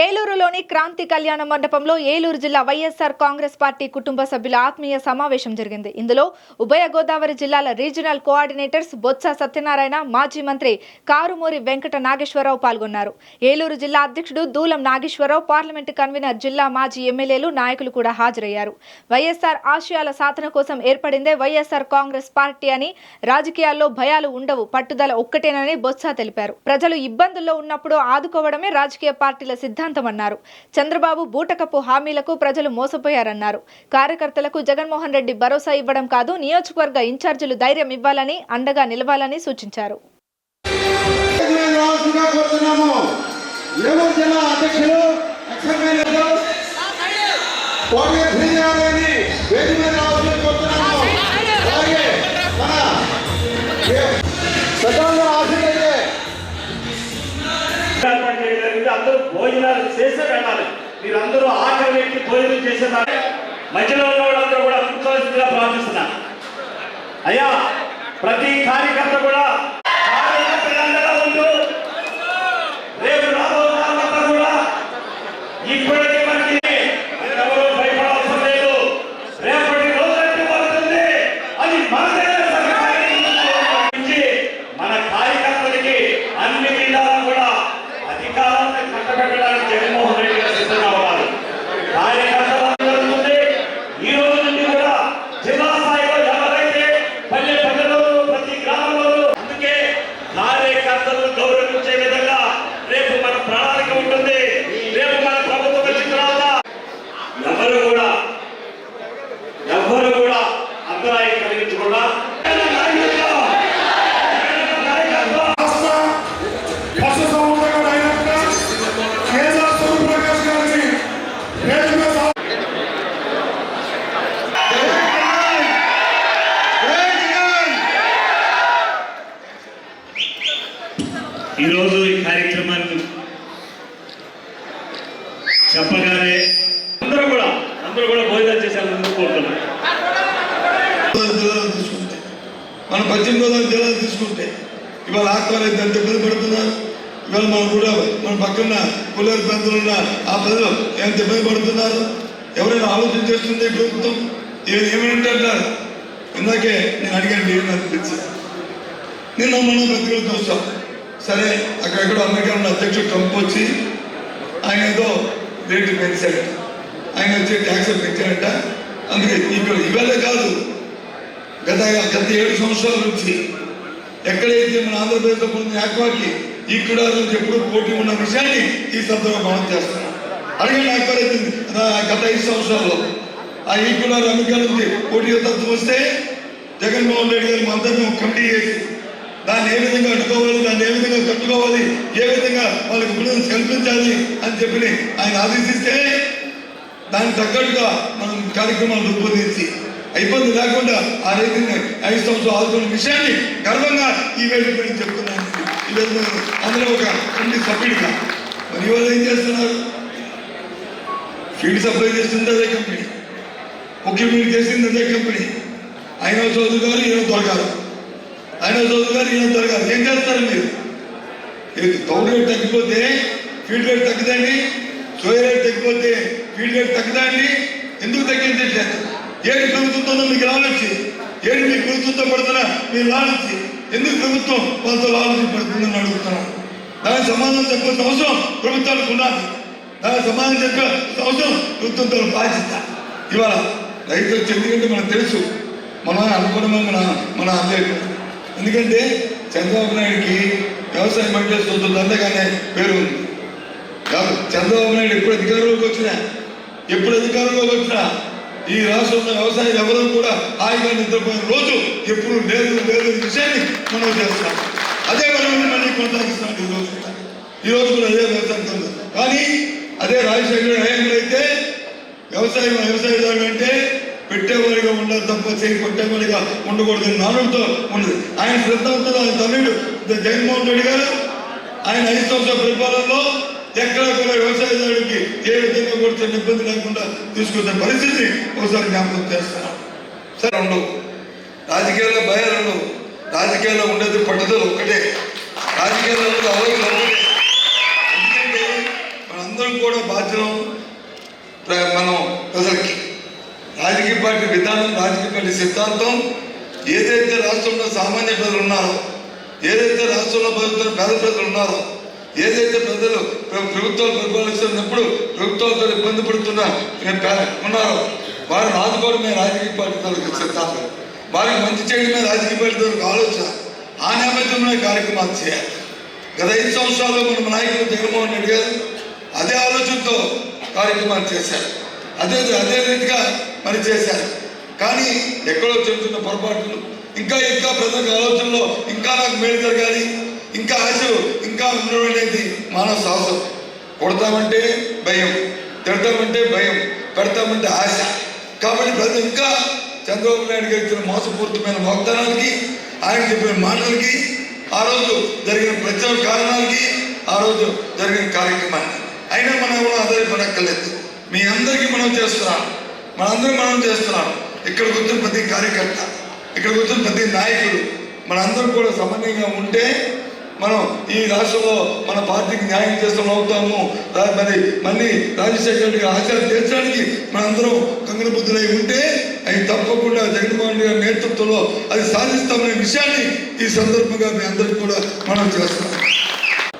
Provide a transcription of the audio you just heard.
ఏలూరులోని క్రాంతి కళ్యాణ మండపంలో ఏలూరు జిల్లా వైఎస్ఆర్ కాంగ్రెస్ పార్టీ కుటుంబ సభ్యుల ఆత్మీయ సమావేశం జరిగింది. ఇందులో ఉభయ గోదావరి జిల్లాల రీజనల్ కోఆర్డినేటర్స్ బొత్స సత్యనారాయణ మాజీ మంత్రి కారుమూరి వెంకట నాగేశ్వరరావు పాల్గొన్నారు. ఏలూరు జిల్లా అధ్యక్షుడు దూలం నాగేశ్వరరావు పార్లమెంటు కన్వీనర్ జిల్లా మాజీ ఎమ్మెల్యేలు నాయకులు కూడా హాజరయ్యారు. వైఎస్ఆర్ ఆశయాల సాధన కోసం ఏర్పడిందే వైఎస్ఆర్ కాంగ్రెస్ పార్టీ అని రాజకీయాల్లో భయాలు ఉండవు పట్టుదల ఒక్కటేనని బొత్స తెలిపారు. ప్రజలు ఇబ్బందుల్లో ఉన్నప్పుడు ఆదుకోవడమే రాజకీయ పార్టీల సిద్ధాంతమన్నారు. చంద్రబాబు బూటకపు హామీలకు ప్రజలు మోసపోయారన్నారు. కార్యకర్తలకు జగన్మోహన్ రెడ్డి భరోసా ఇవ్వడం కాదు నియోజకవర్గ ఇన్ఛార్జీలు ధైర్యం ఇవ్వాలని అండగా నిలవాలని సూచించారు. మేము భోజనాలు చేసే వెళ్ళాలి. మీరందరూ ఆఖరి వ్యక్తి భోజనం చేసేదాన్ని మధ్యలో ఉన్న వాళ్ళందరూ కూడా కూర్చోవలసిందిగా ప్రార్థిస్తున్నా అయ్యా ప్రతి కార్యకర్త కూడా కార్యకర్తలందరూ ఉంటూ రేపు రాబో కాలంలో కూడా ఇప్పటికే మనకి ఎవరు భయపడాల్సిన లేదు రేపటి రోజంటే పడుతుంది అది మనదే నుంచి మన కార్యకర్తలకి అన్ని విధాలా కూడా అధికారాన్ని కట్టబెట్టడానికి జగన్మోహన్ రెడ్డి గారు సిద్ధంగా ఉన్నారు కార్యకర్తలందరూ ఉంది ఈ రోజు నుండి కూడా జిల్లా స్థాయిలో ఎవరైతే పల్లె ప్రజలు ప్రతి గ్రామంలో అందుకే కార్యకర్తలను గౌరవించే విధంగా రేపు మన ప్రణాళిక ఉంటుంది రేపు మన ప్రభుత్వం వచ్చిన తర్వాత ఎవరు కూడా ఎవ్వరు కూడా అంతరాయం కలిగించకుండా రాష్ట్ర పశు సంవర్ధక డైరెక్టర్ కేంద్ర సూర్యప్రకాష్ గారిని వేదిక మీద రా- ఈరోజు ఈ కార్యక్రమాన్ని చెప్పగానే అందరూ కూడా అందరూ కూడా భోజనం చేసేందుకు కోరుతున్నాను గోదావరి తీసుకుంటే మన పశ్చిమ గోదావరి జిల్లాలో తీసుకుంటే ఇవాళ ఆత్మహత్య ఎంత ఇబ్బంది పడుతున్నారు ఇవాళ మన కూడా మన పక్కన కొల్లేరు ప్రాంతంలో ఉన్న ఆ ప్రజలు ఎంత ఇబ్బంది పడుతున్నారు? ఎవరైనా ఆలోచన చేస్తుంది ఈ ప్రభుత్వం? ఏమి ఏమంటే అంటారు. ఇందాకే నేను అడిగాను మీరు నాకు తెలుసు. నిన్న మనం బతికలు చూస్తాం. సరే అక్కడెక్కడో అమెరికా ఉన్న అధ్యక్షుడు ట్రంప్ వచ్చి ఆయన ఏదో రేట్లు పెంచాడు. ఆయన వచ్చి ట్యాక్స్ పెంచాడంట అందుకే ఇక్కడ ఇవాళ కాదు గత గత ఏడు సంవత్సరాల నుంచి ఎక్కడైతే మన ఆంధ్రప్రదేశ్లో పొందిన యాక్వాకి ఈ కూడా నుంచి ఎప్పుడు పోటీ ఉన్న విషయాన్ని ఈ సందర్భంగా మనం చేస్తున్నాం. అడిగిన యాక్వా అయితే గత ఐదు సంవత్సరాల్లో. ఆ ఈ కూడా అమెరికా నుంచి పోటీ తత్వం వస్తే జగన్మోహన్ రెడ్డి గారి మంత్రం కమిటీ చేసి దాన్ని ఏ విధంగా అడ్డుకోవాలి దాన్ని ఏ విధంగా కట్టుకోవాలి ఏ విధంగా వాళ్ళకి గుణం కల్పించాలి అని చెప్పి ఆయన ఆదేశిస్తే దానికి తగ్గట్టుగా మనం కార్యక్రమాలు రూపొందించి ఇబ్బంది లేకుండా ఆ రైతుని ఐదు సంవత్సరాలు ఆదుకున్న విషయాన్ని గర్వంగా ఈ వేదిక మీద చెప్తున్నాను. ఈ విధంగా అందులో ఒక ఉండి సభ్యుడిగా. మరి ఇవాళ ఏం చేస్తున్నారు? ఫీల్డ్ సప్లై చేస్తుంది అదే కంపెనీ. ముఖ్యమంత్రి చేసింది అదే కంపెనీ. ఆయన చౌదరి గారు ఈయన దొరకారు ఆయన చౌదరి ఈయన దొరకారు ఏం చేస్తారు మీరు? ఇది కౌలు రేట్ తగ్గిపోతే ఫీల్డ్ రేట్ తగ్గదండి సోయ రేట్ తగ్గిపోతే ఫీల్డ్ రేట్ తగ్గుదండి. ఎందుకు తగ్గించట్లేదు ఏడు ప్రభుత్వంతో మీకు లాలొచ్చి ఏడు మీ ప్రభుత్వంతో పడుతున్నా మీరు లాలొచ్చి ఎందుకు ప్రభుత్వం వాళ్ళతో లాలొచ్చి పడుతుందని అడుగుతున్నాను. దానికి సమాధానం చెప్పాల్సిన అవసరం ప్రభుత్వాలకు ఉన్నది దానికి సమాధానం చెప్పే అవసరం ప్రభుత్వంతో బాధ్యత. ఇవాళ రైతులకు ఎందుకంటే మనకు తెలుసు మనం అనుకున్నమో మన మన అందరికీ ఎందుకంటే చంద్రబాబు నాయుడికి వ్యవసాయం అంటే సొంత అందగానే పేరు ఉంది. చంద్రబాబు నాయుడు ఎప్పుడు అధికారంలోకి వచ్చినా ఎప్పుడు అధికారంలోకి వచ్చినా ఈ రాష్ట్రంలో వ్యవసాయం ఎవరూ కూడా హాయిగా నిద్రపోయిన రోజు ఎప్పుడు లేదు లేదు విషయాన్ని మనం చేస్తాం అదే మనం మళ్ళీ కొనసాగిస్తాం ఈ రోజు. కూడా. ఈ రోజు కూడా అదే వ్యవసాయం కానీ అదే రాజశేఖర హయాంలో అయితే వ్యవసాయం వ్యవసాయదారుడు అంటే పెట్టేవారిగా ఉండాలి తప్ప చేయి కొట్టేవాడిగా ఉండకూడదు నానుడితో ఉండదు ఆయన శ్రద్ధాంతులు ఆయన తల్లిడు జగన్మోహన్ రెడ్డి గారు ఆయన ఐదు సంవత్సరాల పరిపాలనలో ఎక్కడ కూడా వ్యవసాయదారుడికి ఏ విధంగా కూడా ఇబ్బంది లేకుండా తీసుకొచ్చే పరిస్థితి ఒకసారి జ్ఞాపకం చేస్తున్నాం. సరే ఉండవు రాజకీయాల్లో భయాలు ఉండవు రాజకీయాల్లో ఉండేది పట్టుదల ఒక్కటే. రాజకీయాల్లో ఉండేది అవసరం ఒకటే ఎందుకంటే మనందరం కూడా బాధ్యత మనం పార్టీ విధానం రాజకీయ పార్టీ సిద్ధాంతం ఏదైతే రాష్ట్రంలో సామాన్య ప్రజలు ఉన్నారో ఏదైతే రాష్ట్రంలో బతుకుతున్న పేద ప్రజలు ఉన్నారో ఏదైతే ప్రజలు ప్రభుత్వాలు పరిపాలిస్తున్నప్పుడు ప్రభుత్వాలతో ఇబ్బంది పడుతున్న ఉన్నారో వారిని ఆదుకోవడమే రాజకీయ పార్టీ తాలూకు సిద్ధాంతం. వారికి మంచి చేయడమే రాజకీయ పార్టీ తాలూకు ఆలోచన. ఆ నేపథ్యంలో కార్యక్రమాలు చేయాలి. గత ఐదు సంవత్సరాల్లో మన నాయకులు జగన్మోహన్ రెడ్డి గారు అదే ఆలోచనతో కార్యక్రమాలు చేశారు. అదే అదే రీతిగా పనిచేశారు చేశారు కానీ ఎక్కడో చెబుతున్న పొరపాట్లు ఇంకా ఇంకా ప్రజలకు ఆలోచనలో ఇంకా నాకు మేలు జరగాలి ఇంకా ఆశ ఇంకా ఉండడం అనేది మానవ సాహసం. కొడతామంటే భయం తిడతామంటే భయం పెడతామంటే ఆశ. కాబట్టి ప్రజలు ఇంకా చంద్రబాబు నాయుడు గారు ఇచ్చిన మోసపూరితమైన వాగ్దానాలకి ఆయన చెప్పిన మాటలకి ఆ రోజు జరిగిన ప్రచార కారణాలకి ఆ రోజు జరిగిన కార్యక్రమాన్ని అయినా మనం ఎవరు ఆధారపడక్కర్లేదు. మీ అందరికీ మనం చేస్తున్నాం. మనందరం మనం చేస్తున్నాం. ఇక్కడ కూర్చున్న ప్రతి కార్యకర్త ఇక్కడ కూర్చున్న ప్రతి నాయకుడు మనందరం కూడా సమన్వయంగా ఉంటే మనం ఈ రాష్ట్రంలో మన పార్టీకి న్యాయం చేస్తాం అవుతాము. మరి మళ్ళీ రాజశేఖర రెడ్డి గారి తీర్చడానికి మనందరం కంగన బుద్ధులై ఉంటే అవి తప్పకుండా జగన్మోహన్ రెడ్డి గారి నేతృత్వంలో అది సాధిస్తామనే విషయాన్ని ఈ సందర్భంగా మీ అందరికీ కూడా మనం చేస్తున్నాం.